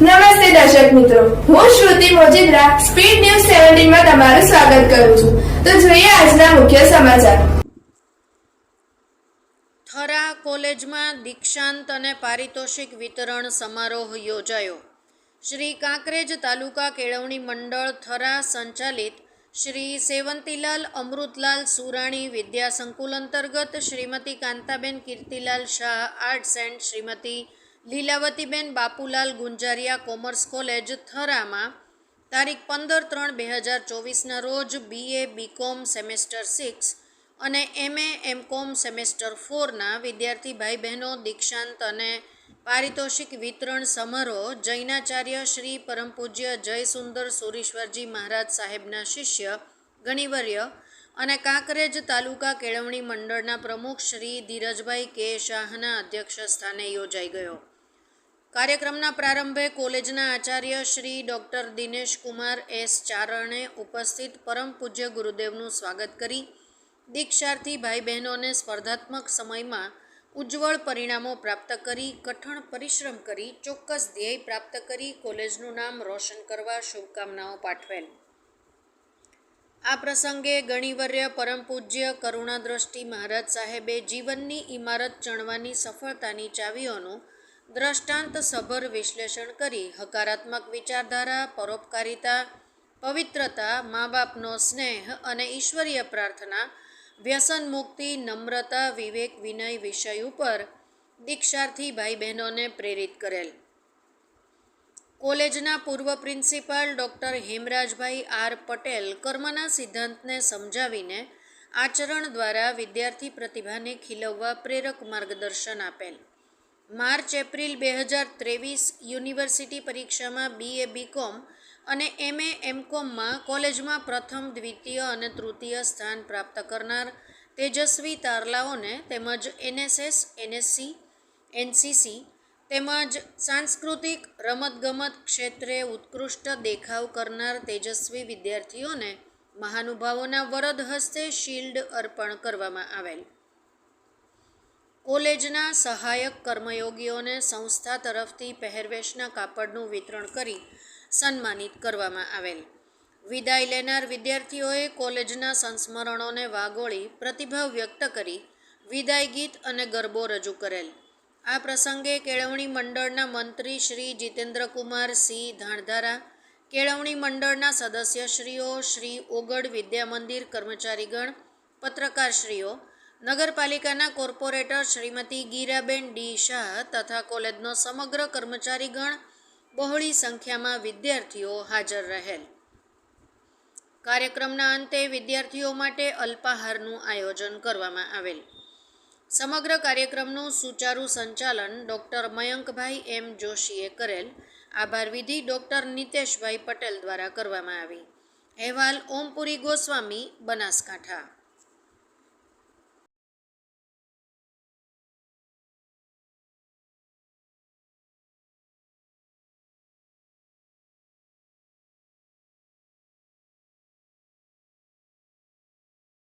નમસ્તે દર્શક મિત્રો. હું શ્રુતિ મોજીદ્રા, સ્પીડ ન્યૂઝ સેવન્ટીનમાં તમારું સ્વાગત કરું છું. તો જોઈએ આજના મુખ્ય સમાચાર. થરા કોલેજમાં દીક્ષાંત અને પારિતોષિક વિતરણ સમારોહ યોજાયો. શ્રી કાંકરેજ તાલુકા કેળવણી મંડળ થરા સંચાલિત શ્રી સેવંતીલાલ અમૃતલાલ સુરાણી વિદ્યા સંકુલ અંતર્ગત Shrimati Kantaben Kirtilal Shah arts and Shrimati Lilavatiben Bapulal Gunjariya commerce college થરામાં તારીખ પંદર ત્રણ બે હજાર ચોવીસના રોજ બીએ બીકોમ સેમેસ્ટર સિક્સ અને એમએ એમકોમ સેમેસ્ટર ફોરના વિદ્યાર્થી ભાઈ બહેનો દીક્ષાંત અને પારિતોષિક વિતરણ સમારોહ જૈનાચાર્ય શ્રી પરમ પૂજ્ય જય સુરીશ્વરજી મહારાજ સાહેબના શિષ્ય, ગણિવર્ય અને કાંકરેજ તાલુકા કેળવણી મંડળના પ્રમુખ શ્રી ધીરજભાઈ કે શાહના અધ્યક્ષ સ્થાને યોજાઈ ગયો. કાર્યક્રમના પ્રારંભે કોલેજના આચાર્ય શ્રી ડૉક્ટર દિનેશ કુમાર એસ ચારણે ઉપસ્થિત પરમ પૂજ્ય ગુરુદેવનું સ્વાગત કરી. દીક્ષાર્થી ભાઈ બહેનોને સ્પર્ધાત્મક સમયમાં ઉજ્જવળ પરિણામો પ્રાપ્ત કરી, કઠણ પરિશ્રમ કરી, ચોક્કસ ધ્યેય પ્રાપ્ત કરી, કોલેજનું નામ રોશન કરવા શુભકામનાઓ પાઠવેલ. આ પ્રસંગે ગણિવર્ય પરમ પૂજ્ય કરુણાદ્રષ્ટિ મહારાજ સાહેબે જીવનની ઇમારત ચણવાની સફળતાની ચાવીઓનું દ્રષ્ટાંત સભર વિશ્લેષણ કરી હકારાત્મક વિચારધારા, પરોપકારિતા, પવિત્રતા મા બાપનો સ્નેહ અને ઈશ્વરીય પ્રાર્થના, વ્યસન મુક્તિ, નમ્રતા, વિવેક, વિનય વિષય ઉપર દીક્ષાર્થી ભાઈ બહેનોને પ્રેરિત કરેલ. કોલેજના પૂર્વ principal doctor Hemrajbhai R Patel કર્મના સિદ્ધાંતને સમજાવીને આચરણ દ્વારા વિદ્યાર્થી પ્રતિભાને ખીલવવા પ્રેરક માર્ગદર્શન આપેલ. માર્ચ, એપ્રિલ બે હજાર ત્રેવીસ યુનિવર્સિટી પરીક્ષામાં બીએ બીકોમ અને એમએ એમકોમમાં કોલેજમાં પ્રથમ, દ્વિતીય અને તૃતીય સ્થાન પ્રાપ્ત કરનાર તેજસ્વી તારલાઓને તેમજ એનએસએસ એનએસસી એનસીસી તેમજ સાંસ્કૃતિક રમતગમત ક્ષેત્રે ઉત્કૃષ્ટ દેખાવ કરનાર તેજસ્વી વિદ્યાર્થીઓને મહાનુભાવોના વરદ હસ્તે શિલ્ડ અર્પણ કરવામાં આવેલ. કોલેજના સહાયક કર્મયોગીઓને સંસ્થા તરફથી પહેરવેશના કાપડનું વિતરણ કરી સન્માનિત કરવામાં આવેલ. વિદાય લેનાર વિદ્યાર્થીઓએ કોલેજના સંસ્મરણોને વાગોળી પ્રતિભાવ વ્યક્ત કરી વિદાય ગીત અને ગરબો રજૂ કરેલ. આ પ્રસંગે કેળવણી મંડળના મંત્રી શ્રી જીતેન્દ્રકુમાર સિંહ ધાણધારા, કેળવણી મંડળના સદસ્યશ્રીઓ શ્રી ઓગડ વિદ્યામંદિર કર્મચારીગણ, પત્રકારશ્રીઓ નગરપાલિકાના કોર્પોરેટર શ્રીમતી ગીરાબેન ડી શાહ તથા કોલેજનો સમગ્ર કર્મચારીગણ બહોળી સંખ્યામાં વિદ્યાર્થીઓ હાજર રહેલ. કાર્યક્રમના અંતે વિદ્યાર્થીઓ માટે અલ્પાહારનું આયોજન કરવામાં આવેલ. સમગ્ર કાર્યક્રમનું સુચારુ સંચાલન ડૉક્ટર મયંકભાઈ એમ જોશીએ કરેલ. આભાર વિધિ ડૉક્ટર નિતેશભાઈ પટેલ દ્વારા કરવામાં આવી. અહેવાલ ઓમપુરી ગોસ્વામી, બનાસકાંઠા.